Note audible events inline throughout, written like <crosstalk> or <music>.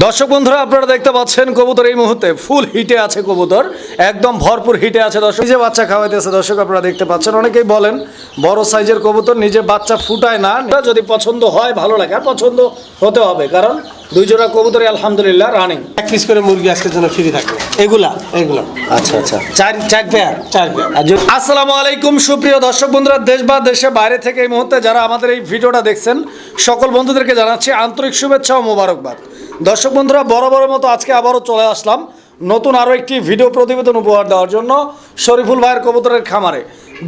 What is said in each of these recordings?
দর্শক বন্ধুরা, আপনারা দেখতে পাচ্ছেন কবুতর এই মুহূর্তে ফুল হিটে আছে কবুতর। একদম ভরপুর হিটে আছে দর্শক। নিজে বাচ্চা খাওয়াইতেছে দর্শক, আপনারা দেখতে পাচ্ছেন। অনেকেই বলেন, বড় সাইজের কবুতর নিজে বাচ্চা ফুটায় না। যদি পছন্দ হয়, ভালো লাগে। পছন্দ হতে হবে, কারণ দুই জোড়া কবুতরই আলহামদুলিল্লাহ রানিং এক পিস করে মুরগি আজকের জন্য ফ্রি থাকবে। এগুলা এগুলো। আচ্ছা আচ্ছা। চার চার পেয়ার চার পেয়ার আসসালামু আলাইকুম সুপ্রিয় দর্শক বন্ধুরা দেশ বা দেশে বাইরে থেকে এই মুহূর্তে যারা আমাদের এই ভিডিওটা দেখছেন সকল বন্ধুদেরকে জানাচ্ছি আন্তরিক শুভেচ্ছা ও মোবারকবাদ। দর্শক বন্ধুরা বড় বড় মতো আজকে আবারও চলে আসলাম নতুন আরও একটি ভিডিও প্রতিবেদন উপহার দেওয়ার জন্য শরীফুল ভাইয়ের কবুতরের খামারে।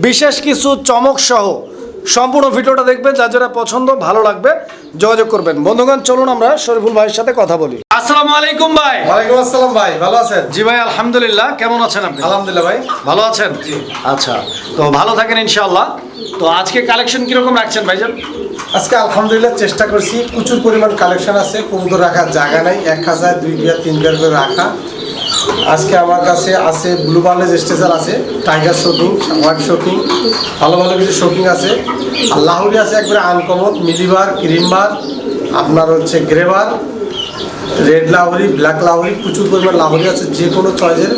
বিশেষ কিছু চমক সহ সম্পূর্ণ ভিডিওটা দেখবেন যার যারা পছন্দ ভালো লাগবে যোগাযোগ করবেন। বন্ধুগণ চলুন আমরা শরীফুল ভাইয়ের সাথে কথা বলি। আসসালামু আলাইকুম ভাই। ওয়ালাইকুম আসসালাম ভাই ভালো আছেন? জি ভাই আলহামদুলিল্লাহ। কেমন আছেন আপনি? আলহামদুলিল্লাহ ভাই। ভালো আছেন? আচ্ছা তো ভালো থাকেন ইনশাআল্লাহ। তো আজকে কালেকশন কীরকম রাখছেন ভাইজান? আজকে আলহামদুলিল্লাহ চেষ্টা করছি প্রচুর পরিমাণ কালেকশন আছে কবুতর রাখার জায়গা নাই। এক হাজার দুই বিয়ার তিন বিয়ার করে রাখা। আজকে আমার কাছে আছে ব্লু বার্লেজ স্টেশন আছে টাইগার শপিং হোয়াইট শপিং ভালো ভালো কিছু শপিং আছে। আর লাহুরি আছে একবারে আনকমন মিলিবার ক্রিমবার আপনার হচ্ছে grey bar red Lahori black Lahori প্রচুর পরিমাণ লাহরি আছে যে কোনো চয়েসের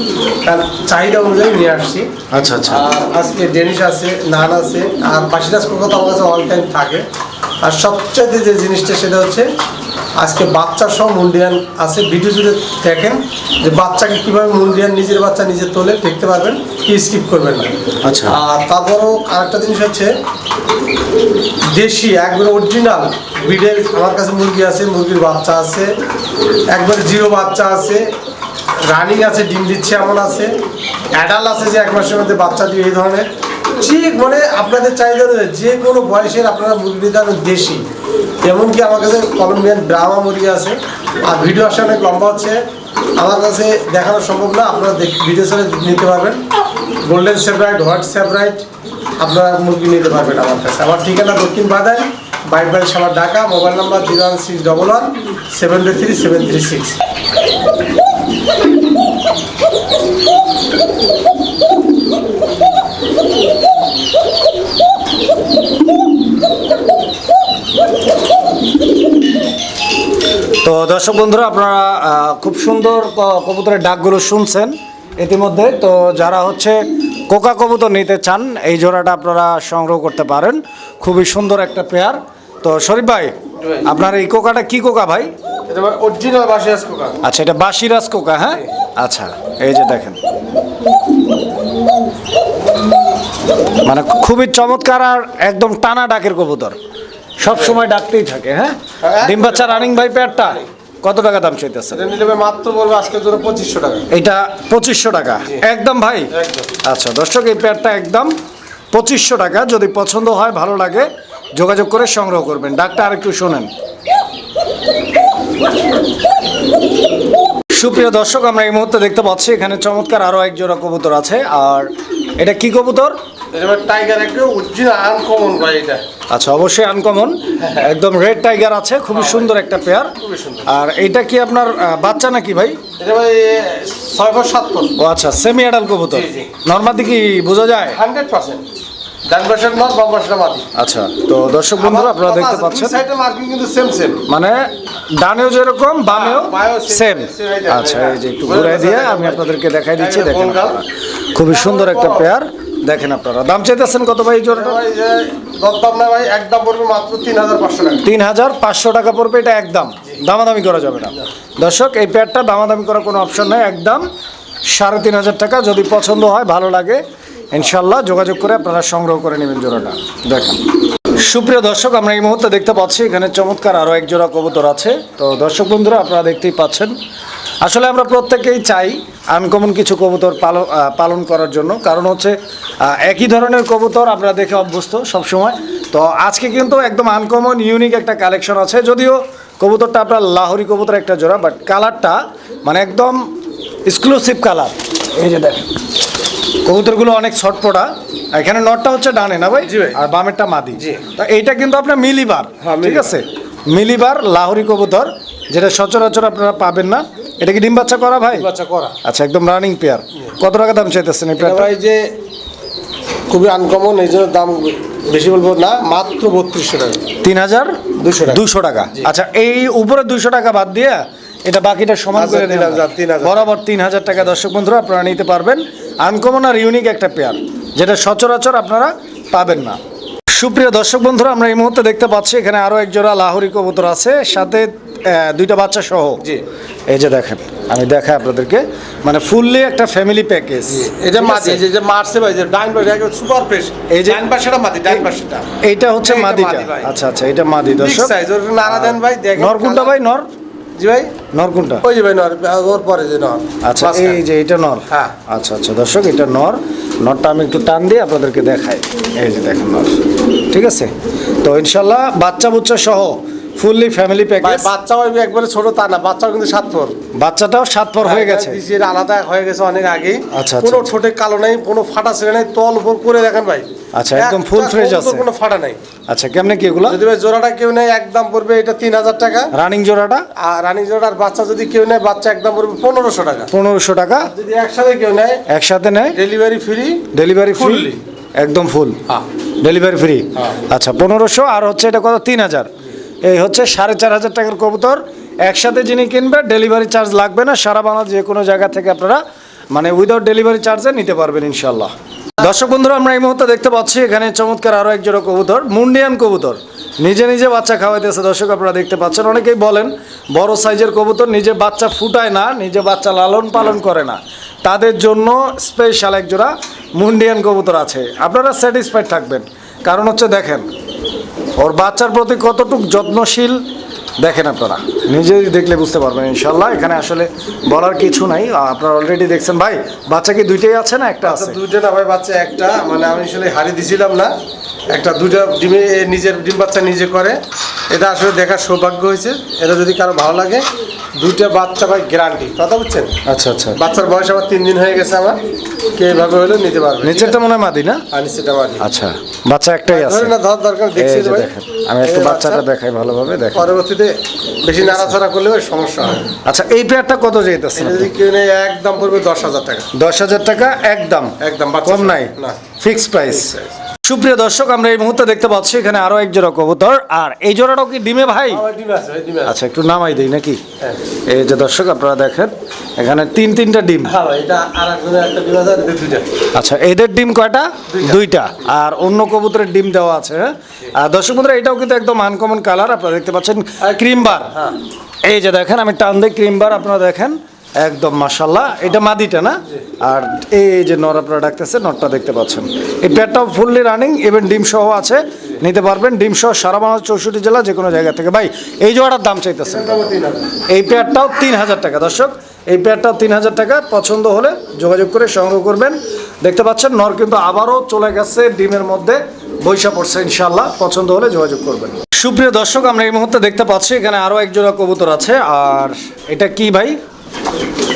তার চাহিদা অনুযায়ী নিয়ে আসছি। আচ্ছা আচ্ছা। আজকে ডেনিশ আছে নান আছে আর বাসিরাজ কলকাতা আমার কাছে অল টাইম থাকে। আর সবচাইতে যে জিনিসটা সেটা হচ্ছে আজকে বাচ্চা সহ মুন্ডিয়ান আছে। ভিডিও জুড়ে দেখেন যে বাচ্চাকে কীভাবে মুন্ডিয়ান নিজের বাচ্চা নিজে তোলে দেখতে পারবেন কি স্কিপ করবেন না। আচ্ছা। আর তারপরও আরেকটা জিনিস হচ্ছে দেশি একবারে অরিজিনাল ব্রিডের আমার কাছে মুরগি আছে মুরগির বাচ্চা আছে একবারে জিরো বাচ্চা আছে রানিং আছে ডিম দিচ্ছে এমন আছে অ্যাডাল আছে যে এক মাসের মধ্যে বাচ্চা দিয়ে এই ধরনের। ঠিক মানে আপনাদের চাহিদা রয়েছে, যে কোনো বয়সের আপনারা মুরগি নিতে পারবেন দেশি এমনকি আমার কাছে কলম্বিয়ান ব্রাহ্মা মুরগি আছে, আর ভিডিও আসে অনেক লম্বা হচ্ছে। আমার কাছে দেখানো সম্ভব না, আপনারা ভিডিও সাথে নিতে পারবেন। গোল্ডেন সেভরাইট হোয়াইট সেভরাইট আপনারা মুরগি নিতে পারবেন আমার কাছে। আমার ঠিকানা দক্ষিণ বাদাই বাইক বাইশ আমার Dhaka, mobile number zero one six double one, seven three seven three six. দর্শক বন্ধুরা আপনারা খুব সুন্দর কবুতরের ডাকগুলো শুনছেন ইতিমধ্যে। তো যারা হচ্ছে কোকা কবুতর নিতে চান এই জোড়াটা আপনারা সংগ্রহ করতে পারেন। খুবই সুন্দর একটা পেয়ার। তো শরীফ ভাই আপনার এই কোকাটা কি কোকা ভাই? আচ্ছা এটা বাসিরাজ কোকা হ্যাঁ? আচ্ছা এই যে দেখেন। মানে খুবই চমৎকার আর একদম টানা ডাকের কবুতর। সব সময় ডাকতেই থাকে হ্যাঁ? ডিম বাচ্চা রানিং ভাই পেয়ারটা? কত টাকা দাম চাইতেছে মাত্র আজকের জন্য পঁচিশশো টাকা। এটা পঁচিশশো টাকা। একদম ভাই? আচ্ছা দর্শক এই প্যাডটা একদম পঁচিশশো টাকা। যদি পছন্দ হয় ভালো লাগে যোগাযোগ করে সংগ্রহ করবেন। ডাকটা আরেকটু শোনেন। সুপ্রিয় দর্শক আমরা এই মুহূর্তে দেখতে পাচ্ছি এখানে চমৎকার আরও এক জোড়া কবুতর আছে। আর এটা কি কবুতর? ভাই টাইগার একটা অরিজিনাল আনকমন ভাই এটা। আচ্ছা অবশ্যই আনকমন একদম রেড টাইগার আছে খুবই সুন্দর একটা পেয়ার আর এটা কি আপনার বাচ্চা নাকি ভাই? এটা ভাই ছয় সাত ও আচ্ছা সেমি অ্যাডাল কবুতর। নর্মাদি কি বোঝা যায়? হান্ড্রেড পার্সেন্ট আচ্ছা তো দর্শক বন্ধুরা আপনারা দেখতে পাচ্ছেন। মানে ডানেও যেরকম বামেও হ্যাঁ, বামেও সেম আচ্ছা হ্যাঁ। এই যে একটু ঘুরে দিয়ে আমি আপনাদেরকে দেখাই দিচ্ছি দেখেন। খুবই সুন্দর একটা পেয়ার দেখেন আপনারা। দাম চাইতেছেন কত ভাই জোড়াটা? ভাই যে দরদাম না ভাই একদম পড়বে মাত্র তিন হাজার পাঁচশো টাকা। তিন হাজার পাঁচশো টাকা পড়বে এটা একদম দামাদামি করা যাবে না। দর্শক এই পেয়ারটা দামাদামি করার কোনো অপশন নেই একদম সাড়ে তিন হাজার টাকা যদি পছন্দ হয় ভালো লাগে ইনশাল্লাহ যোগাযোগ করে আপনারা সংগ্রহ করে নেবেন জোড়াটা। দেখেন। সুপ্রিয় দর্শক আমরা এই মুহূর্তে দেখতে পাচ্ছি এখানে চমৎকার আরও এক জোড়া কবুতর আছে। তো দর্শক বন্ধুরা আপনারা দেখতেই পাচ্ছেন আসলে আমরা প্রত্যেকেই চাই আনকমন কিছু কবুতর পালন পালন করার জন্য। কারণ হচ্ছে একই ধরনের কবুতর আমরা দেখে অভ্যস্ত সবসময়। তো আজকে কিন্তু একদম আনকমন ইউনিক একটা কালেকশন আছে। যদিও কবুতরটা আপনার লাহোরি কবুতর একটা জোড়া বাট কালারটা মানে একদম এক্সক্লুসিভ কালার এই যে দেখেন কবুতরগুলো অনেক ছটপটা এখানে নটটা হচ্ছে ডানে না ভাই? আর বামেরটা মাদি। তো এইটা কিন্তু আপনার মিলিবার হ্যাঁ, ঠিক আছে? মিলিবার লাহোরি কবুতর যেটা সচরাচর আপনারা পাবেন না। এটা কি ডিম বাচ্চা করা ভাই? বাচ্চা করা। আচ্ছা একদম রানিং পেয়ার কত টাকা দাম চাইতেছেন এই পেয়ারটা ভাই যে খুবই আনকমন এই জন্য দাম বেশি বলব না মাত্র বত্রিশশো টাকা। তিন হাজার 200 টাকা। দুশো টাকা। আচ্ছা এই উপরে দুশো টাকা বাদ দিয়ে এটা বাকিটা সমান করে দিলাম। বরাবর তিন হাজার টাকা দর্শক বন্ধুরা আপনারা নিতে পারবেন। আনকমন আর ইউনিক একটা পেয়ার যেটা সচরাচর আপনারা পাবেন না। সুপ্রিয় দর্শক বন্ধুরা আমরা এই মুহূর্তে দেখতে পাচ্ছি এখানে আরও এক জোড়া লাহোরি কবুতর আছে সাথে দুইটা বাচ্চা সহ। জি। এই যে দেখেন আমি দেখাই আপনাদেরকে মানে ফুললি একটা ফ্যামিলি প্যাকেজ এটা মাদি এই যে- মারছে ভাই যে ডাইন একদম সুপার ফ্রেশ এই যে- ডাইন পাশেটা মাদি ডাইন পাশেটা। এইটা হচ্ছে মাদিটা। আচ্ছা আচ্ছা এটা মাদি দর্শক। সাইজ ওর নাড়া দেন ভাই দেখেন নর কোনটা ভাই নর? জি ভাই। নর কোনটা? ওই যে ভাই নর ওর পরে যে নর। আচ্ছা এই যে এটা নর। হ্যাঁ। আচ্ছা আচ্ছা দর্শক এটা নর। নরটা আমি একটু টান দিয়ে আপনাদেরকে দেখাই। এই যে দেখেন নর ঠিক আছে? তো ইনশাল্লাহ বাচ্চা বুচ্চা সহ ফুললি ফ্যামিলি প্যাকেজ বাচ্চা ওই একবারে ছোট তা না বাচ্চাও কিন্তু সাত ফোর। বাচ্চাটাও সাত পর হয়ে গেছে। এটা আলাদা হয়ে গেছে অনেক আগে। আচ্ছা, কোনো আচ্ছা। ছোটে কালো নাই কোনো ফাটা ছেড়ে নাই তল উপর করে দেখেন ভাই। আচ্ছা, একদম ফুল fresh আছে। কোনো ফাটা নাই। আচ্ছা কেমনে কি এগুলো? যদি ভাই জোড়াটা কেউ নেয় একদম পড়বে এটা তিন হাজার টাকা। রানিং জোড়াটা? আর রানী জোড়ার বাচ্চা যদি কেউ নেয় বাচ্চা একদম পড়বে পনেরোশো টাকা। পনেরোশো টাকা? যদি একসাথে কেউ নেয় একসাথে নেয়? ডেলিভারি ফ্রি ডেলিভারি ফ্রি একদম ফুল। Delivery free. আচ্ছা পনেরোশো আর হচ্ছে এটা কত? তিন হাজার। এই হচ্ছে সাড়ে চার হাজার টাকার কবুতর। একসাথে যিনি কিনবে ডেলিভারি চার্জ লাগবে না। সারা বাংলা যে কোনো জায়গা থেকে আপনারা মানে উইদাউট ডেলিভারি চার্জে নিতে পারবেন ইনশাল্লাহ দর্শক বন্ধুরা, আমরা এই মুহূর্তে দেখতে পাচ্ছি, এখানে চমৎকার আরও এক জোড়া কবুতর, মুন্ডিয়ান কবুতর। নিজে নিজে বাচ্চা খাওয়াইতেছে, দর্শক আপনারা দেখতে পাচ্ছেন, অনেকেই বলেন, বড় সাইজের কবুতর নিজে বাচ্চা ফুটায় না, নিজে বাচ্চা লালন পালন করে না। তাদের জন্য স্পেশাল এক জোড়া মুন্ডিয়ান কবুতর আছে। আপনারা স্যাটিসফাইড থাকবেন। কারণ হচ্ছে দেখেন ওর বাচ্চার প্রতি কতটুক যত্নশীল দেখেন আপনারা। নিজেই দেখলে বুঝতে পারবেন ইনশাল্লাহ এখানে আসলে বলার কিছু নাই। আপনারা অলরেডি দেখছেন ভাই বাচ্চা কি দুইটাই আছে না একটা আছে? দুইটা না ভাই বাচ্চা একটা। মানে আমি আসলে হারি দিছিলাম না। একটা দুইটা ডিমে নিজের ডিম বাচ্চা নিজে করে। এটা আসলে দেখার সৌভাগ্য হয়েছে। এটা যদি কারও ভালো লাগে দুইটা বাচ্চা ভাই গ্যারান্টি কথা বুঝছেন? আচ্ছা আচ্ছা। বাচ্চার বয়স আমার তিন দিন হয়ে গেছে আমার কে এভাবে হলেও নিতে পারবে। নিচেরটা মনে হয় মাদি না? আর নিচেটা মারি আচ্ছা বাচ্চা একটাই আছে। ধরে না ধর দরকার দেখছি ভাই। আমি একটু বাচ্চাটা দেখাই ভালোভাবে দেখেন। পরবর্তীতে বেশি নাড়াচাড়া করলে ভাই সমস্যা হয় আচ্ছা এই পেয়ারটা কত এটা যদি কেউ নেয় একদম পড়বে দশ হাজার টাকা। দশ হাজার টাকা একদম। একদম কম নাই। না। ফিক্স প্রাইস সুপ্রিয় দর্শক আমরা এই মুহূর্তে দেখতে পাচ্ছি এখানে আরও এক জোড়া কবুতর। আর এই জোড়াটাও কি ডিমে ভাই? আছে আচ্ছা একটু নামাই দিই নাকি? হ্যাঁ। এই যে দর্শক আপনারা দেখেন এখানে তিন তিনটা ডিম। হ্যাঁ আচ্ছা এদের ডিম কয়টা? দুইটা। আর অন্য কবুতরের ডিম দেওয়া আছে হ্যাঁ? আর দর্শক বন্ধুরা এটাও কিন্তু একদম আনকমন কালার আপনারা দেখতে পাচ্ছেন ক্রিম বার হ্যাঁ। এই যে দেখেন আমি টান দিই ক্রিম বার আপনারা দেখেন। একদম মাশাল্লাহ এটা মাদিটা না? আর এই যে নর আপনারা ডাকতেছে নরটা দেখতে পাচ্ছেন। এই পেয়ারটাও ফুললি রানিং ইভেন ডিম সহ আছে। নিতে পারবেন, ডিম সহ সারা বাংলা চৌষট্টি জেলা, যে কোনো জায়গা থেকে। ভাই, এই জোড়াটার দাম হাজার এই পেয়ারটাও তিন হাজার টাকা। দর্শক, এই পেয়ারটাও তিন হাজার টাকা। পছন্দ হলে যোগাযোগ করে সংগ্রহ করবেন। দেখতে পাচ্ছেন, নর কিন্তু আবারও চলে গেছে ডিমের মধ্যে। বৈশা পড়ছে ইনশাল্লাহ পছন্দ হলে যোগাযোগ করবেন। সুপ্রিয় দর্শক, আমরা এই মুহূর্তে দেখতে পাচ্ছি, এখানে আরও একজোড়া কবুতর আছে। আর এটা কি ভাই?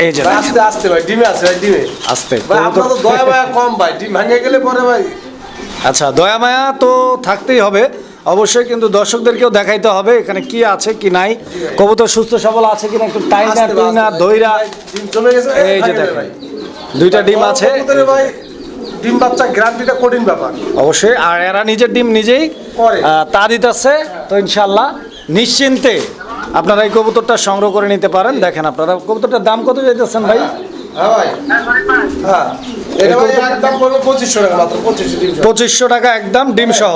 এই যে আস্তে আস্তে ভাই ডিমে আছে ভাই ডিমে। আস্তে। ভাই আপনার তো দয়া মায়া কম ভাই ডিম ভাঙে গেলে পরে ভাই। আচ্ছা দয়া মায়া তো থাকতেই হবে। অবশ্যই কিন্তু দর্শকদেরকেও দেখাইতে হবে এখানে কি আছে কি নাই। কবুতর সুস্থ সবল আছে কিনা একটু টাইম না আস্তে টুই না আস্তে দইরা এই যে দেখেন দুইটা ডিম আছে। ভাই ডিম বাচ্চা গ্যারান্টিটা কঠিন ব্যাপার। অবশ্যই আর এরা নিজের ডিম নিজেই তা দিতেছে। তো ইনশাল্লাহ নিশ্চিন্তে আপনারা এই কবুতরটা সংগ্রহ করে নিতে পারেন। দেখেন আপনারা কবুতরটার দাম কত যেতেছেন ভাই? হ্যাঁ হ্যাঁ। পঁচিশশো টাকা একদম ডিম সহ।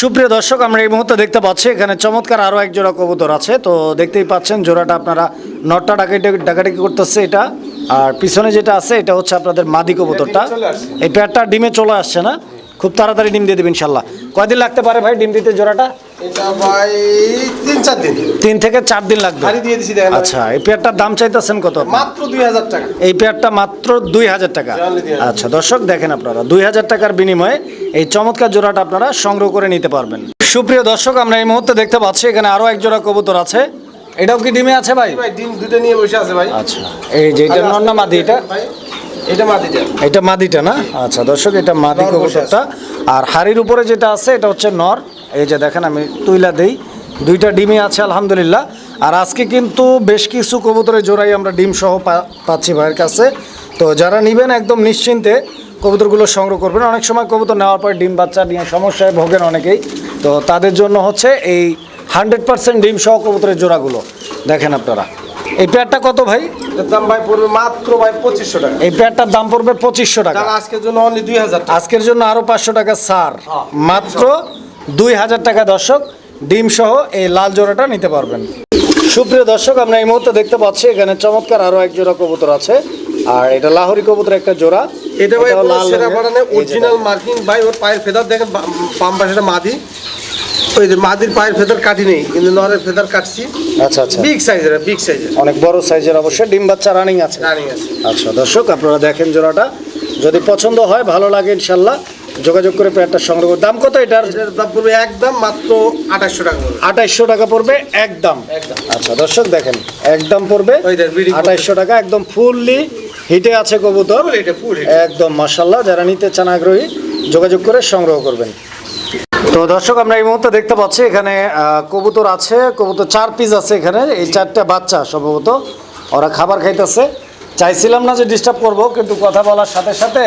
সুপ্রিয় দর্শক আমরা এই মুহূর্তে দেখতে পাচ্ছি এখানে চমৎকার আরও এক জোড়া কবুতর আছে। তো দেখতেই পাচ্ছেন জোড়াটা আপনারা নটটা ডাকাটি ডাকাটাকি করতেছে এটা। আর পিছনে যেটা আছে এটা হচ্ছে আপনাদের মাদি কবুতরটা। এই প্যাটটা ডিমে চলে আসছে না? খুব তাড়াতাড়ি ডিম দিয়ে দেবেন ইনশাল্লাহ কয়দিন লাগতে পারে ভাই ডিম দিতে জোড়াটা? তিন থেকে চার দিন লাগবে। আচ্ছা এই পেয়ারটার দাম চাইতেছেন কত মাত্র দুই হাজার টাকা। এই পেয়ারটা মাত্র দুই হাজার টাকা। আচ্ছা দর্শক দেখেন আপনারা দুই হাজার টাকার বিনিময়ে এই চমৎকার জোড়াটা আপনারা সংগ্রহ করে নিতে পারবেন। সুপ্রিয় দর্শক আমরা এই মুহূর্তে দেখতে পাচ্ছি এখানে আরও এক জোড়া কবুতর আছে। এটাও কি ডিমে আছে ভাই? ডিম দুটো নিয়ে বসে আছে ভাই। আচ্ছা এই যে এটা নর না মাদি এটা এটা মাদিটা। এটা মাদিটা না? আচ্ছা দর্শক এটা মাদি কবুতরটা। আর হাড়ির উপরে যেটা আছে এটা হচ্ছে নর। এই যে দেখেন আমি তুইলা দেই। দুইটা ডিমই আছে আলহামদুলিল্লাহ। আর আজকে কিন্তু বেশ কিছু কবুতরের জোড়াই আমরা ডিম সহ পা- পাচ্ছি ভাইয়ের কাছে। তো যারা নিবেন একদম নিশ্চিন্তে কবুতরগুলো সংগ্রহ করবেন। অনেক সময় কবুতর নেওয়ার পর ডিম বাচ্চা নিয়ে সমস্যায় ভোগেন অনেকেই। তো তাদের জন্য হচ্ছে এই হান্ড্রেড পার্সেন্ট ডিম সহ কবুতরের জোড়াগুলো। দেখেন আপনারা। এই পেয়ারটা কত ভাই? দাম ভাই পড়বে মাত্র ভাই পঁচিশশো টাকা। এই পেয়ারটার দাম পড়বে পঁচিশশো টাকা। আজকের জন্য অনলি দুই হাজার আজকের জন্য আরও পাঁচশো টাকা ছাড়। হ্যাঁ। মাত্র দুই হাজার টাকা দর্শক ডিম সহ এই লাল জোড়াটা নিতে পারবেন। সুপ্রিয় দর্শক আমরা এই মুহূর্তে দেখতে পাচ্ছি এখানে চমৎকার আরও এক জোড়া কবুতর আছে। আর এটা লাহোরি কবুতর একটা জোড়া। এটা ভাই লাল সেরা অরিজিনাল মার্কিং ভাই ওর পায়ের ফেদার দেখেন বাম পাশেটা মাদি। ওই যে মাদির পায়ের ফেদার কাটি নেই কিন্তু নরের ফেদার কাটছি। আচ্ছা আচ্ছা। বিগ সাইজের বিগ সাইজের অনেক বড় সাইজের অবশ্যই ডিম বাচ্চা রানিং আছে। রানিং আছে। আচ্ছা দর্শক আপনারা দেখেন জোড়াটা। যদি পছন্দ হয় ভালো লাগে ইনশাল্লাহ যোগাযোগ করে পেয়ারটা সংগ্রহ। দাম কত এটার? দাম পড়বে একদম মাত্র আঠাশশো টাকা পড়বে। আঠাইশশো টাকা পড়বে একদম। আচ্ছা দর্শক দেখেন একদম পড়বে। আঠাইশশো টাকা একদম ফুললি হিটে আছে কবুতর। একদম মাসাল্লাহ যারা নিতে চান আগ্রহী যোগাযোগ করে সংগ্রহ করবেন। তো দর্শক আমরা এই মুহূর্তে দেখতে পাচ্ছি এখানে কবুতর আছে কবুতর চার পিস আছে এখানে এই চারটা বাচ্চা সম্ভবত ওরা খাবার খাইতেছে। চাইছিলাম না যে ডিস্টার্ব করব কিন্তু কথা বলার সাথে সাথে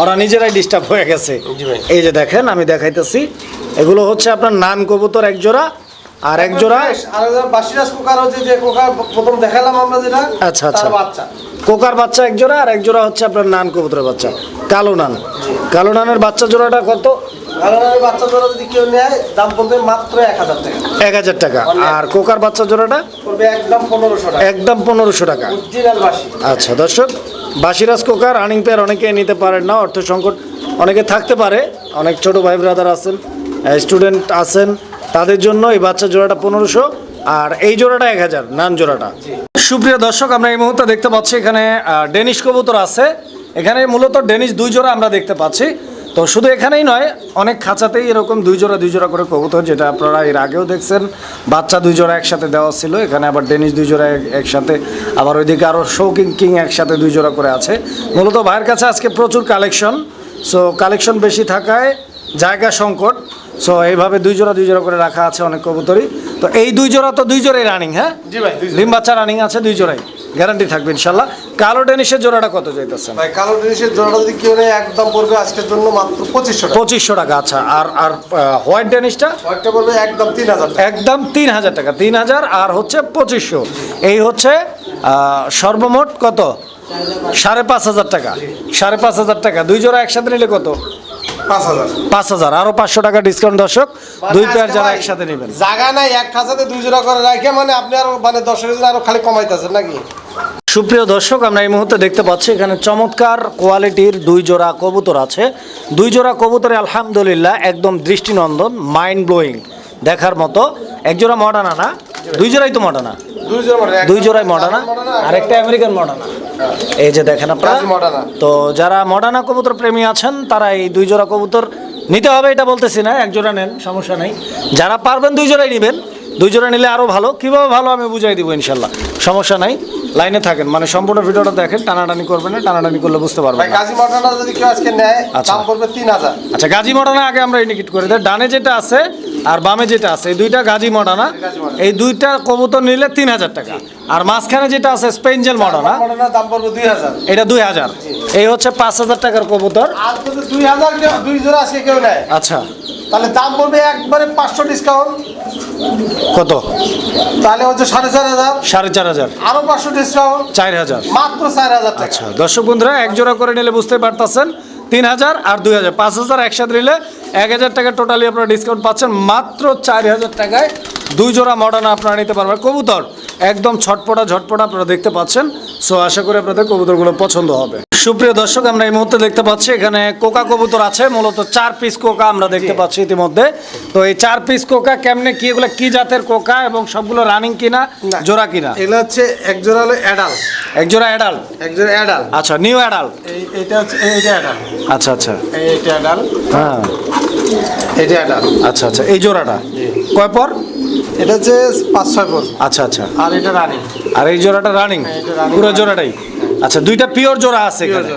ওরা নিজেরাই ডিস্টার্ব হয়ে গেছে। এই যে দেখেন আমি দেখাইতেছি। এগুলো হচ্ছে আপনার নান কবুতর এক জোড়া। আর এক জোড়া? আর বাসিরাজ কোকার হচ্ছে যে কোকার প্রথম দেখালাম আমরা যেটা আচ্ছা, আচ্ছা। বাচ্চা। কোকার বাচ্চা এক জোড়া আর এক জোড়া হচ্ছে আপনার নান কবুতরের বাচ্চা কালো নান। কালো নানের বাচ্চা জোড়াটা কত? গালানের বাচ্চা ধরো যদি কেউ নেয় দাম পড়বে মাত্র এক হাজার টাকা। এক হাজার টাকা। আর কোকার বাচ্চা জোড়াটা? পড়বে একদম পনেরোশো টাকা। একদম পনেরোশো টাকা। আচ্ছা দর্শক বাসিরাজ কোকার রানিং পেয়ার অনেকে নিতে পারেন না অর্থ সংকট অনেকে থাকতে পারে। অনেক ছোট ভাই ব্রাদার আছেন স্টুডেন্ট আছেন তাদের জন্য এই বাচ্চা জোড়াটা পনেরোশো, আর এই জোড়াটা এক হাজার, নান জোড়াটা। সুপ্রিয় দর্শক, আমরা এই মুহূর্তে দেখতে পাচ্ছি এখানে ডেনিশ কবুতর আছে। এখানে মূলত ডেনিশ দুই জোড়া আমরা দেখতে পাচ্ছি। তো শুধু এখানেই নয়, অনেক খাঁচাতেই এরকম দুই জোড়া দুই জোড়া করে কবুতর, যেটা আপনারা এর আগেও দেখছেন, বাচ্চা দুই জোড়া একসাথে দেওয়া ছিল। এখানে আবার ডেনিশ দুই জোড়া একসাথে, আবার ওইদিকে আরও শৌকিং কিং একসাথে দুই জোড়া করে আছে। মূলত ভাইয়ের কাছে আজকে প্রচুর কালেকশন। সো, কালেকশন বেশি থাকায় জায়গা সংকট। সো এইভাবে দুই জোড়া দুই জোড়া করে রাখা আছে অনেক কবুতরই। তো এই দুই জোড়া তো দুই জোড়াই রানিং হ্যাঁ? জি ভাই দুই ডিম বাচ্চা রানিং আছে দুই জোড়াই। গ্যারান্টি থাকবে ইনশাল্লাহ কালো ডেনিশের জোড়াটা কত চাইতেছেন ভাই কালো জিনিসের জোড়াটা যদি কেউ একদম পড়বে আজকের জন্য মাত্র পঁচিশশো টাকা। পঁচিশশো টাকা আচ্ছা। আর আর হোয়াইট ডেনিশটা? একটা পড়বে একদম তিন হাজার টাকা। একদম তিন হাজার টাকা তিন হাজার আর হচ্ছে পঁচিশশো। এই হচ্ছে সর্বমোট কত? সাড়ে পাঁচ হাজার টাকা। সাড়ে পাঁচ হাজার টাকা। দুই জোড়া একসাথে নিলে কত? পাঁচ হাজার। পাঁচশো টাকা ডিসকাউন্ট দর্শক। দুই পেয়ার যারা একসাথে নেবেন। জায়গা নাই এক খাঁচাতে দুই জোড়া করে রাখে মানে আপনি আরও মানে দর্শকের জন্য আরও খালি কমাইতেছেন নাকি? সুপ্রিয় দর্শক আমরা এই মুহূর্তে দেখতে পাচ্ছি এখানে চমৎকার কোয়ালিটির দুই জোড়া কবুতর আছে। দুই জোড়া কবুতরে আলহামদুলিল্লাহ একদম দৃষ্টিনন্দন মাইন্ড ব্লোয়িং দেখার মতো। এক জোড়া মডানা না দুই জোড়াই তো মডানা দুই জোড়া দুই জোড়াই মডানা আর একটা আমেরিকান মডানা এই যে দেখেন আপনারা তো যারা মডানা কবুতর প্রেমী আছেন তারা এই দুই জোড়া কবুতর নিতে হবে এটা বলতেছি না এক জোড়া নেন সমস্যা নেই। যারা পারবেন দুই জোড়াই নেবেন। দুই জোড়া নিলে আরও ভালো। কীভাবে ভালো আমি বুঝাই দিব ইনশাল্লাহ। সমস্যা নাই লাইনে থাকেন। মানে সম্পূর্ণ ভিডিওটা দেখেন টানাটানি করবেন না টানাটানি করলে বুঝতে পারবেন গাজী মটনা যদি কেউ আজকে নেয় আচ্ছা। দাম পড়বে তিন হাজার। আচ্ছা গাজী মডানা আগে আমরা ইন্ডিকেট করে দেয় ডানে যেটা আছে আর বামে যেটা আছে এই দুইটা গাজী মডানা এই দুইটা কবুতর নিলে তিন হাজার টাকা। আর মাঝখানে যেটা আছে স্পেঞ্জেল মডানা দাম পড়বে দুই হাজার। এটা দুই হাজার। এই হচ্ছে পাঁচ হাজার টাকার কবুতর। দুই হাজার দুই জোড়া আজকে কেউ নেয় আচ্ছা। তাহলে দাম পড়বে একবারে পাঁচশো ডিসকাউন্ট কত? তাহলে হচ্ছে সাড়ে চার হাজার। সাড়ে চার হাজার। আরও পাঁচশো ডিসকাউন্ট চার হাজার। মাত্র চার হাজার আচ্ছা দর্শক বন্ধুরা এক জোড়া করে নিলে বুঝতে পারতেছেন তিন হাজার আর দুই হাজার। পাঁচ হাজার একসাথে নিলে এক হাজার টাকা টোটালি আপনারা ডিসকাউন্ট পাচ্ছেন। মাত্র চার হাজার টাকায় দুই জোড়া মডার্ন আপনারা নিতে পারবেন। কবুতর একদম ছটপটা ঝটপটা আপনারা দেখতে পাচ্ছেন। সো আশা করি আপনাদের কবুতরগুলো পছন্দ হবে। সুপ্রিয় দর্শক আমরা এই মুহূর্তে দেখতে পাচ্ছি এখানে কোকা কবুতর আছে মূলত চার পিস কোকা আমরা দেখতে পাচ্ছি ইতিমধ্যে। তো এই চার পিস কোকা কেমনে কি এগুলো কি জাতের কোকা এবং সবগুলো রানিং কিনা। জোড়া কিনা? এগুলো হচ্ছে এক জোড়া হলো অ্যাডাল এক জোড়া অ্যাডাল্ট এক জোড়া অ্যাডাল আচ্ছা নিউ অ্যাডাল্ট এই এইটা হচ্ছে এইটা অ্যাডাল আচ্ছা আচ্ছা। এইটা অ্যাডাল হ্যাঁ। এইটা অ্যাডাল আচ্ছা আচ্ছা এই জোড়াটা? কয় পর? এটা হচ্ছে পাঁচ ছয় ফুট আচ্ছা আচ্ছা। আর এটা রানিং আর এই জোড়াটা রানিং হ্যাঁ, এটা। পুরো জোড়াটাই? আচ্ছা দুইটা পিওর জোড়া আছে এখানে।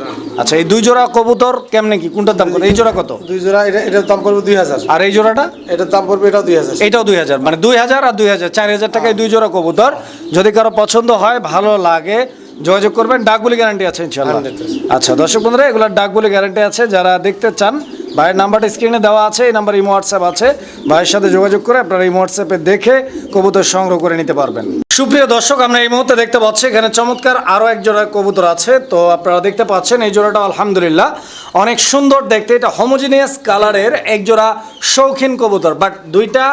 আচ্ছা এই দুই জোড়া কবুতর কেমনে কি? কোনটার দাম কত এই জোড়া কত? দুই জোড়া এটা এটার দাম পড়বে দুই হাজার। আর এই জোড়াটা? এটার দাম পড়বে এটাও দুই হাজার। এটাও দুই হাজার মানে দুই হাজার আর দুই হাজার। চার হাজার টাকায় দুই জোড়া কবুতর। যদি কারও পছন্দ হয় ভালো লাগে যোগাযোগ করবেন। ডাকগুলি গ্যারান্টি আছে ইনশাল্লাহ 100% আচ্ছা দর্শক বন্ধুরা এগুলোর ডাকগুলি গ্যারান্টি আছে। যারা দেখতে চান ভাইয়ের নাম্বারটা স্ক্রিনে দেওয়া আছে, এই নাম্বার ইমো হোয়াটসঅ্যাপ আছে। ভাইয়ের সাথে যোগাযোগ করে আপনারা ইমো হোয়াটসঅ্যাপে দেখে কবুতর সংগ্রহ করে নিতে পারবেন। সুপ্রিয় দর্শক, আমরা এই মুহূর্তে দেখতে পাচ্ছি, এখানে চমৎকার আরও এক জোড়া কবুতর আছে। তো আপনারা দেখতে পাচ্ছেন, এই জোড়াটা আলহামদুলিল্লাহ অনেক সুন্দর দেখতে। এটা হোমোজিনিয়াস কালারের এক জোড়া শৌখিন কবুতর বাট দুইটা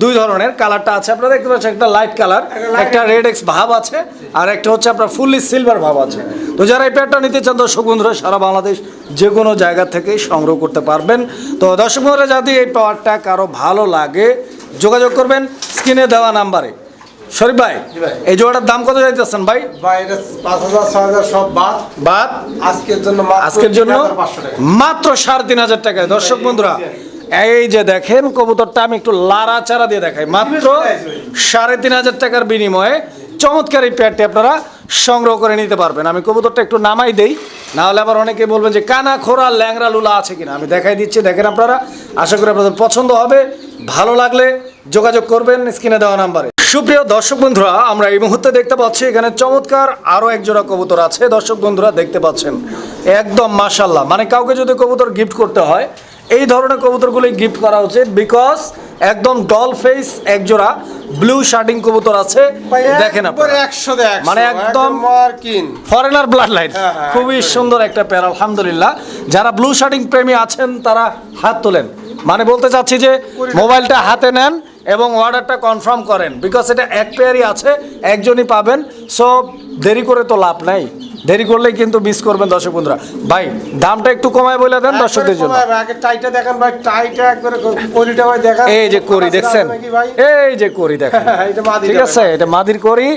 দুই ধরনের কালারটা আছে। আপনারা দেখতে পাচ্ছেন একটা লাইট কালার একটা রেড এক্স ভাব আছে আর একটা হচ্ছে আপনার ফুললি সিলভার ভাব আছে। তো যারা এই পেয়ারটা নিতে চান দর্শক বন্ধুরা সারা বাংলাদেশ যে কোনো জায়গা থেকেই সংগ্রহ করতে পারবেন। তো দর্শক বন্ধুরা যদি এই পাওয়ারটা কারও ভালো লাগে যোগাযোগ করবেন স্ক্রিনে দেওয়া নাম্বারে। শরীফ ভাই। এই জোড়াটার দাম কত যাইতেছেন ভাই? ভাই এটা পাঁচ হাজার সব বাদ। বাদ? আজকের জন্য মাত্র আজকের জন্য 3500 টাকা। মাত্র সাড়ে তিন হাজার টাকায়। দর্শক বন্ধুরা এই যে দেখেন, কবুতরটা আমি একটু লাড়া চারা দিয়ে দেখাই। মাত্র সাড়ে তিন হাজার টাকার বিনিময়ে চমৎকার এই প্যাডটি আপনারা সংগ্রহ করে নিতে পারবেন। আমি কবুতরটা একটু নামাই দেই, না হলে আবার অনেকে বলবেন যে, কানা খোরা ল্যাংরা লুলা আছে কিনা? আমি দেখাই দিচ্ছি। দেখেন আপনারা, আশা করি আপনাদের পছন্দ হবে। ভালো লাগলে যোগাযোগ করবেন স্ক্রিনে দেওয়া নাম্বারে। সুপ্রিয় দর্শক বন্ধুরা, আমরা এই মুহূর্তে দেখতে পাচ্ছি, এখানে চমৎকার আরও একজোড়া কবুতর আছে। দর্শক বন্ধুরা, দেখতে পাচ্ছেন। একদম মাশাল্লাহ মানে কাউকে যদি কবুতর গিফট করতে হয় এই ধরনের কবুতরগুলি গিফট করা উচিত বিকজ একদম ডল ফেস এক জোড়া ব্লু শার্টিং কবুতর আছে। দেখেন মানে একদম- ফরেনার ব্লাড লাইন খুবই সুন্দর একটা পেয়ার আলহামদুলিল্লাহ। যারা ব্লু শার্টিং প্রেমী আছেন তারা হাত তোলেন। মানে বলতে চাচ্ছি যে মোবাইলটা হাতে নেন এবং অর্ডারটা কনফার্ম করেন। বিকজ এটা এক পেয়ারই আছে একজনই পাবেন। সো দেরি করে তো লাভ নাই। দেরি করলেই কিন্তু মিস করবেন দর্শক বন্ধুরা। ভাই দামটা একটু কমায় বলে দেন দর্শকদের জন্য। আগে টাইটা দেখেন ভাই টাইটা করে কোয়ালিটা ভাই দেখেন। এই যে করি আছে দেখছেন? এই যে করি দেখেন। <laughs> ঠিক আছে এটা মাদির করি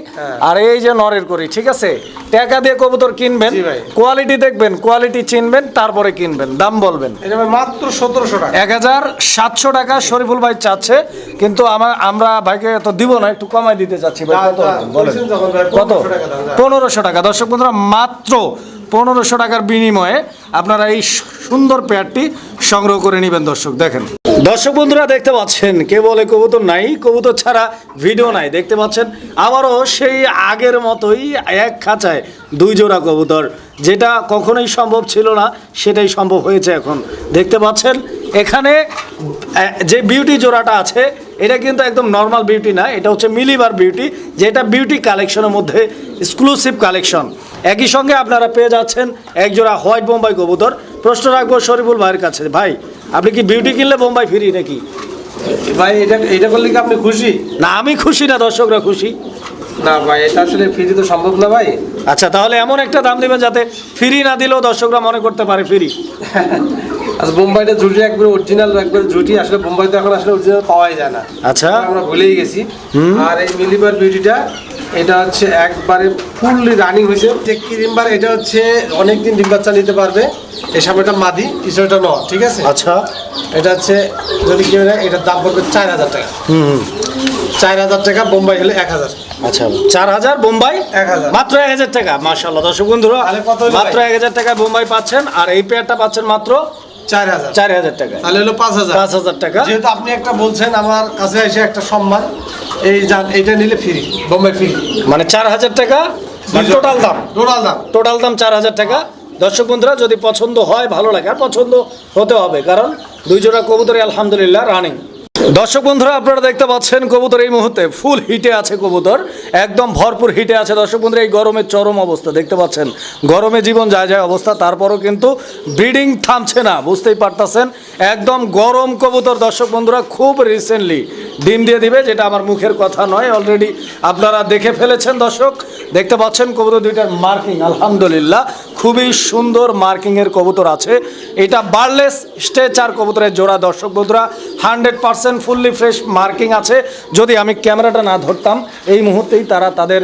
আর এই যে নরের করি ঠিক আছে? টাকা দিয়ে কবুতর কিনবেন কোয়ালিটি দেখবেন কোয়ালিটি চিনবেন তারপরে কিনবেন। দাম বলবেন। মাত্র সতেরোশো টাকা। এক হাজার সাতশো টাকা শরীফুল ভাই চাচ্ছে কিন্তু আমার আমরা ভাইকে তো দিব না একটু কমাই দিতে চাচ্ছি ভাই। কত বলেন? বলছেন যখন ভাই, কত? 1500 টাকা দাম, যা। পনেরোশো টাকা। দর্শক বন্ধুরা মাত্র পনেরোশো টাকার বিনিময়ে আপনারা এই সুন্দর পেয়ারটি সংগ্রহ করে নেবেন দর্শক দেখেন। দর্শক বন্ধুরা দেখতে পাচ্ছেন, কে বলে কবুতর নাই, কবুতর ছাড়া ভিডিও নাই। দেখতে পাচ্ছেন, আবারও সেই আগের মতোই এক খাঁচায় দুই জোড়া কবুতর, যেটা কখনোই সম্ভব ছিল না, সেটাই সম্ভব হয়েছে এখন। দেখতে পাচ্ছেন, এখানে যে বিউটি জোড়াটা আছে, এটা কিন্তু একদম নর্মাল বিউটি না, এটা হচ্ছে মিলিবার বিউটি যেটা বিউটি কালেকশনের মধ্যে এক্সক্লুসিভ কালেকশন একই সঙ্গে আপনারা পেয়ে যাচ্ছেন এক জোড়া হোয়াইট বোম্বাই কবুতর। প্রশ্ন রাখব শরীফুল ভাইয়ের কাছে, ভাই আপনি কি বিউটি কিনলে বোম্বাই ফ্রি নাকি? ভাই এটা এটা করলে কি আপনি খুশি? না আমি খুশি না দর্শকরা খুশি। না ভাই এটা আসলে ফ্রি তো সম্ভব না ভাই। আচ্ছা তাহলে এমন একটা দাম দেবেন যাতে ফ্রি না দিলেও দর্শকরা মনে করতে পারে ফ্রি <laughs> আচ্ছা বোম্বাইটা জুটি একবার অরিজিনাল একবার জুটি। আসলে বোম্বাইতে এখন আসলে অরিজিনাল পাওয়াই যায় না। আচ্ছা। আমরা ভুলেই গেছি। আর এই মিলিবার বিউটিটা এটা হচ্ছে একবারে ফুললি রানিং হয়েছে। যে ক্রিমবার এটা হচ্ছে অনেক দিন ডিম বাচ্চা নিতে পারবে। এই সামনেটা মাদি পিছনেটা ন ঠিক আছে? আচ্ছা। এটা হচ্ছে যদি কেউ নেয় এটার দাম পড়বে চার হাজার টাকা। হুম চার হাজার টাকা বোম্বাই হলে এক হাজার। আচ্ছা চার হাজার বোম্বাই? 1000 মাত্র এক হাজার টাকা মার্শাল্লাহ দর্শক বন্ধুরা মাত্র? এক হাজার টাকায় বোম্বাই পাচ্ছেন আর এই পেয়ারটা পাচ্ছেন মাত্র চার হাজার। চার হাজার টাকা। তাহলে হলো পাঁচ হাজার। পাঁচ হাজার টাকা। যেহেতু আপনি একটা বলছেন আমার কাছে এসে একটা সম্মান। এই যান নিলে ফ্রি বোম্বাই ফ্রি মানে চার হাজার টাকা টোটাল দাম। টোটাল দাম। টোটাল দাম চার হাজার টাকা। দর্শক বন্ধুরা যদি পছন্দ হয় ভালো লাগে আর পছন্দ হতে হবে কারণ দুই জোড়া কবুতরে আলহামদুলিল্লাহ রানিং দর্শক বন্ধুরা, আপনারা দেখতে পাচ্ছেন কবুতর এই মুহূর্তে ফুল হিটে আছে কবুতর। একদম ভরপুর হিটে আছে। দর্শক বন্ধুরা, এই গরমের চরম অবস্থা, দেখতে পাচ্ছেন? গরমে জীবন যায় যায় অবস্থা, তারপরও কিন্তু ব্রিডিং থামছে না, বুঝতেই পারতাছেন? একদম গরম কবুতর, দর্শক বন্ধুরা, খুব রিসেন্টলি ডিম দিয়ে দিবে, যেটা আমার মুখের কথা নয় অলরেডি আপনারা দেখে ফেলেছেন, দর্শক। দেখতে পাচ্ছেন কবুতর দুইটার মার্কিং আলহামদুলিল্লাহ। খুবই সুন্দর মার্কিংয়ের কবুতর আছে। এটা বার্লেস স্টেচার কবুতরের জোড়া। দর্শক বন্ধুরা hundred percent fully fresh marking আছে। যদি আমি ক্যামেরাটা না ধরতাম এই মুহূর্তেই তারা তাদের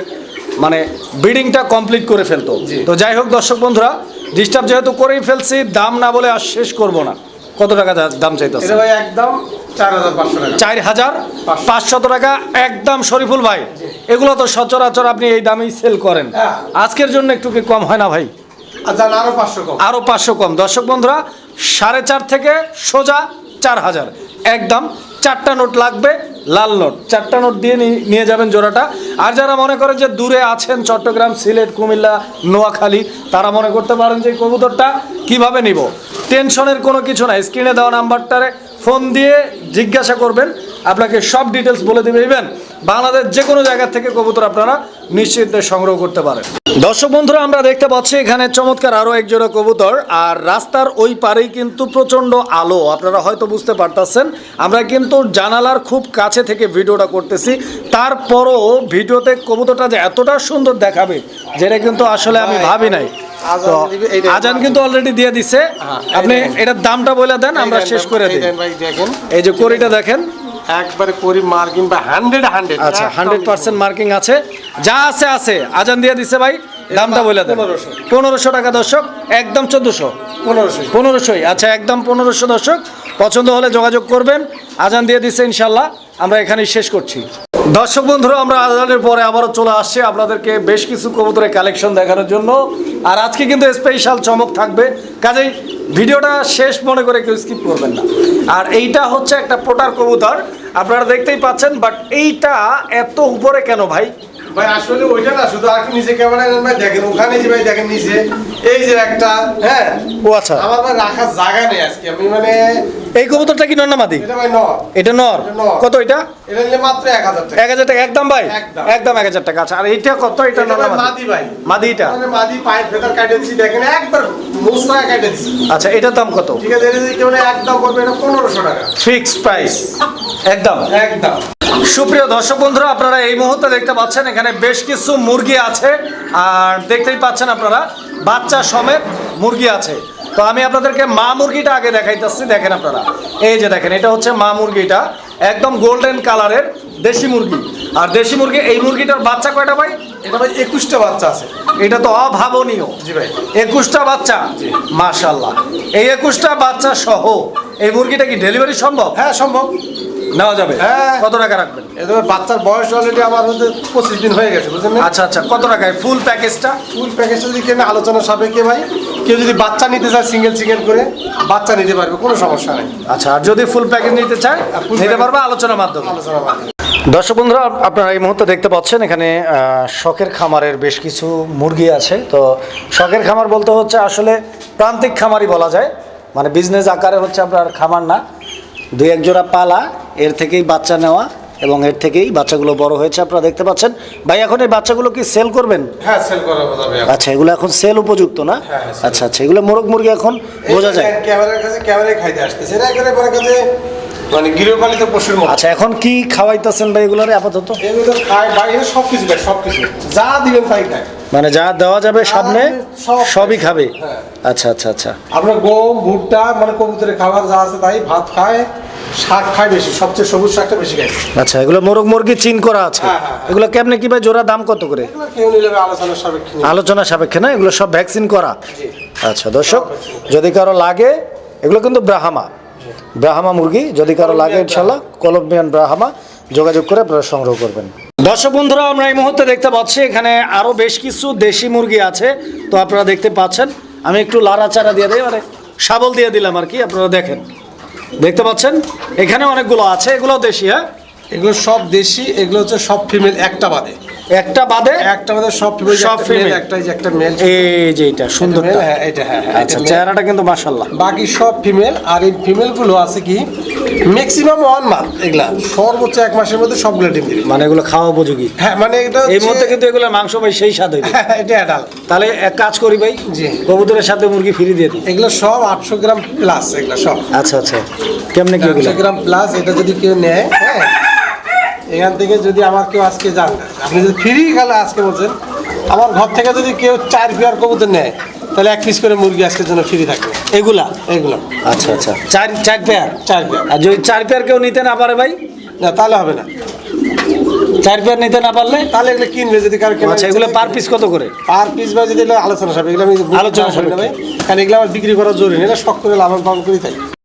মানে ব্রিডিংটা কমপ্লিট করে ফেলতো। তো যাই হোক দর্শক বন্ধুরা ডিস্টার্ব যেহেতু করেই ফেলছি দাম না বলে আর শেষ করব না। কত টাকা দাম চাইতেছে? এটা ভাই একদম চার হাজার পাঁচশত টাকা। একদম শরীফুল ভাই। এগুলো তো সচরাচর আপনি এই দামেই সেল করেন। হ্যাঁ। আজকের জন্য একটু কি কম হয় না ভাই? আর পাঁচশো কম। আরও পাঁচশো কম। দর্শক বন্ধুরা সাড়ে চার থেকে সোজা চার হাজার। একদম চারটা নোট লাগবে লাল নোট। চারটা নোট দিয়ে নিয়ে যাবেন জোড়াটা। আর যারা মনে করেন যে দূরে আছেন চট্টগ্রাম সিলেট কুমিল্লা নোয়াখালী তারা মনে করতে পারেন যে এই কবুতরটা কীভাবে নিব? টেনশনের কোনো কিছু নাই। স্ক্রিনে দেওয়া নাম্বারটারে ফোন দিয়ে জিজ্ঞাসা করবেন। আপনাকে সব ডিটেলস বলে দেবে। ইভেন বাংলাদেশ যে কোনো জায়গা থেকে কবুতর আপনারা নিশ্চিন্তে সংগ্রহ করতে পারেন। দর্শক বন্ধুরা আমরা দেখতে পাচ্ছি এখানে চমৎকার আরও এক জোড়া কবুতর। আর রাস্তার ওই পারেই কিন্তু প্রচণ্ড আলো। আপনারা হয়তো বুঝতে পারতেছেন। আমরা কিন্তু জানালার খুব কাছে থেকে ভিডিওটা করতেছি। তারপরও ভিডিওতে কবুতরটা যে এতটা সুন্দর দেখাবে যেটা কিন্তু আসলে আমি ভাবি নাই। আজান কিন্তু অলরেডি দিয়ে দিছে। হ্যাঁ, আপনি এটার দামটা বলে দেন আমরা শেষ করে দিই। দেখেন এই যে করিটা দেখেন। একবারে করি মার কিংবা হান্ড্রেড হান্ড্রেড আচ্ছা হান্ড্রেড পার্সেন্ট মার্কিং আছে। যা আছে আছে। আজান দিয়ে দিছে ভাই দামটা বলে দেন। 1500 পনেরোশো টাকা দর্শক একদম চোদ্দোশো। পনেরোশো পনেরোশোই আচ্ছা একদম পনেরোশো দর্শক। পছন্দ হলে যোগাযোগ করবেন। আজান দিয়ে দিচ্ছে ইনশাল্লাহ। আমরা এখানেই শেষ করছি। দর্শক বন্ধুরা আমরা আজানের পরে আবারও চলে আসছি আপনাদেরকে বেশ কিছু কবুতরের কালেকশন দেখানোর জন্য। আর আজকে কিন্তু স্পেশাল চমক থাকবে। কাজেই ভিডিওটা শেষ মনে করে কেউ স্কিপ করবেন না। আর এইটা হচ্ছে একটা পোটার কবুতর। আপনারা দেখতেই পাচ্ছেন বাট এইটা এত উপরে কেন ভাই? ভাই আসলে ওইটা না শুধু আর কি নিচে ক্যামেরা ভাই দেখেন ওখানে যে ভাই দেখেন নিচে। এই যে একটা হ্যাঁ? ও আচ্ছা। আমার ভাই রাখার জায়গা নেই আজকে আমি মানে এই কবুতরটা কি এটা ভাই এটা নর। এটা নর। কত এটা? এটা নিলে মাত্র টাকা। একদম ভাই? টাকা। আচ্ছা আর কত? এটা ভাই মাদি। ভাই। মাদিটা? মানে মাদি পায়ের ভেতর কাটে দিছি দেখেন একবার মোসা কাটে দিছি। আচ্ছা এটার দাম কত? ঠিক আছে এটা যদি কেউ একদম এটা টাকা। Fixed price. একদম। একদম। সুপ্রিয় দর্শক বন্ধুরা আপনারা এই মুহূর্তে দেখতে পাচ্ছেন এখানে বেশ কিছু মুরগি আছে। আর দেখতেই পাচ্ছেন আপনারা বাচ্চা সমেত মুরগি আছে। তো আমি আপনাদেরকে মা মুরগিটা আগে দেখাইতেছি দেখেন আপনারা। এই যে দেখেন এটা হচ্ছে মা মুরগিটা একদম গোল্ডেন কালারের দেশি মুরগি। আর দেশি মুরগি এই মুরগিটার বাচ্চা কয়টা ভাই? এটা ভাই একুশটা বাচ্চা আছে। এটা তো অভাবনীয়। জি ভাই। একুশটা বাচ্চা? মাশাল্লাহ এই একুশটা বাচ্চা সহ এই মুরগিটা কি ডেলিভারি সম্ভব? হ্যাঁ সম্ভব। নেওয়া যাবে? হ্যাঁ। কত টাকা রাখবেন? ভাই বাচ্চার বয়স অলরেডি আমার হচ্ছে পঁচিশ দিন হয়ে গেছে বুঝলেন আচ্ছা আচ্ছা কত টাকায়? ফুল প্যাকেজটা ফুল প্যাকেজটা যদি কেনে আলোচনা সাপেক্ষে ভাই। কেউ যদি বাচ্চা নিতে চায় সিঙ্গেল সিঙ্গেল করে বাচ্চা নিতে পারবে কোনো সমস্যা নেই। আচ্ছা আর যদি ফুল প্যাকেজ নিতে চায় নিতে পারবে আলোচনার মাধ্যমে। আলোচনা বাদ দর্শক বন্ধুরা আপনারা এই মুহূর্তে দেখতে পাচ্ছেন এখানে শখের খামারের বেশ কিছু মুরগি আছে। তো শখের খামার বলতে হচ্ছে আসলে প্রান্তিক খামারই বলা যায়। মানে বিজনেস আকারে হচ্ছে আপনার খামার না। দুই এক জোড়া পালা এর থেকেই বাচ্চা নেওয়া। এবং এর থেকেই বাচ্চাগুলো বড় হয়েছে। আপনারা দেখতে পাচ্ছেন। ভাই এখন এই বাচ্চাগুলো কি সেল করবেন? হ্যাঁ সেল করা যাবে আচ্ছা এগুলো এখন সেল উপযুক্ত না? হ্যাঁ, হ্যাঁ। আচ্ছা আচ্ছা এগুলো মোরগ মুরগি এখন বোঝা যায়। ক্যামেরার কাছে ক্যামেরায় খাইতে আসতেছে। এটা একেবারে পরে কাছে মানে গৃহপালিত পশুর মতো। আচ্ছা এখন কি খাওয়াইতেছেন ভাই এগুলোরে আপাতত? এগুলো খায় বাইরে সব কিছু খায় সব কিছু যা দিবেন তাই খায়। মানে যা দেওয়া যাবে সামনে সব সবই খাবে? হ্যাঁ। আচ্ছা আচ্ছা আচ্ছা। আপনার গম ভুট্টা মানে কবুতরের খাবার যা আছে তাই ভাত খায়। শাক খায় বেশি সবচেয়ে সবুজ শাকটা বেশি খায়। আচ্ছা এগুলো মোরগ মুরগি চিন করা আছে? হ্যাঁ, হ্যাঁ, হ্যাঁ। এগুলো কেমনে কি ভাই জোড়া দাম কত করে? আলোচনার সাপেক্ষে আলোচনা সাপেক্ষে না? এগুলো সব ভ্যাকসিন করা। আচ্ছা দর্শক যদি কারও লাগে এগুলো কিন্তু ব্রাহামা। ব্রাহামা মুরগি যদি কারও লাগে ইনশাল্লাহ কলম্বিয়ান ব্রাহামা যোগাযোগ করে আপনারা সংগ্রহ করবেন। দর্শক বন্ধুরা আমরা এই মুহূর্তে দেখতে পাচ্ছি এখানে আরও বেশ কিছু দেশি মুরগি আছে। তো আপনারা দেখতে পাচ্ছেন আমি একটু লাড়াচাড়া দিয়ে দিই মানে শাবল দিয়ে দিলাম আর কি আপনারা দেখেন। দেখতে পাচ্ছেন? এখানে অনেকগুলো আছে এগুলো দেশি হ্যাঁ? এগুলো সব দেশি, এগুলো হচ্ছে সব ফিমেল একটা বাদে। একটা বাদে একটা বাদে সব ফিমেল সব ফিমেল। একটা যে একটা মেল এই যে এটা সুন্দর হ্যাঁ এটা হ্যাঁ হ্যাঁ, আচ্ছা চেহারাটা কিন্তু মাশাল্লাহ বাকি সব ফিমেল আর এই ফিমেলগুলো আছে কি ম্যাক্সিমাম ওয়ান মান্থ এগুলা। সর্বোচ্চ এক মাসের মধ্যে সবগুলো ডিম দিবে। মানে এগুলো খাওয়া উপযোগী। হ্যাঁ মানে এটা এই মুহূর্তে কিন্তু এগুলো মাংস ভাই সেই স্বাদ হইবে। হ্যাঁ, এটা অ্যাডাল তাহলে এক কাজ করি ভাই জি। কবুতরের সাথে মুরগি ফ্রি দিয়ে দিই। এগুলো সব আটশো গ্রাম প্লাস এগুলো সব। আচ্ছা আচ্ছা। কেমনে কি এগুলো? আটশো গ্রাম প্লাস এটা যদি কেউ নেয় হ্যাঁ এখান থেকে যদি আমার কেউ আজকে যান আপনি যদি ফ্রি গেলে আজকে বলছেন আমার ঘর থেকে যদি কেউ চার পেয়ার কবুতর নেয় তাহলে এক পিস করে মুরগি আজকের জন্য ফ্রি থাকবে। এগুলা এগুলো। আচ্ছা আচ্ছা। চার চার পেয়ার চার পেয়ার। আর যদি চার পেয়ার কেউ নিতে না পারে ভাই? না তাহলে হবে না। চার পেয়ার নিতে না পারলে? তাহলে এগুলো কিনবে যদি কারও কেনা আচ্ছা এগুলো পার পিস কত করে? পার পিস বা যদি আলোচনা সাপেক্ষে এগুলো আমি আলোচনা সাপেক্ষে। ভাই। কারণ এগুলো আমার বিক্রি করা জরুরি এটা শখ করে লালন পালন করি তাই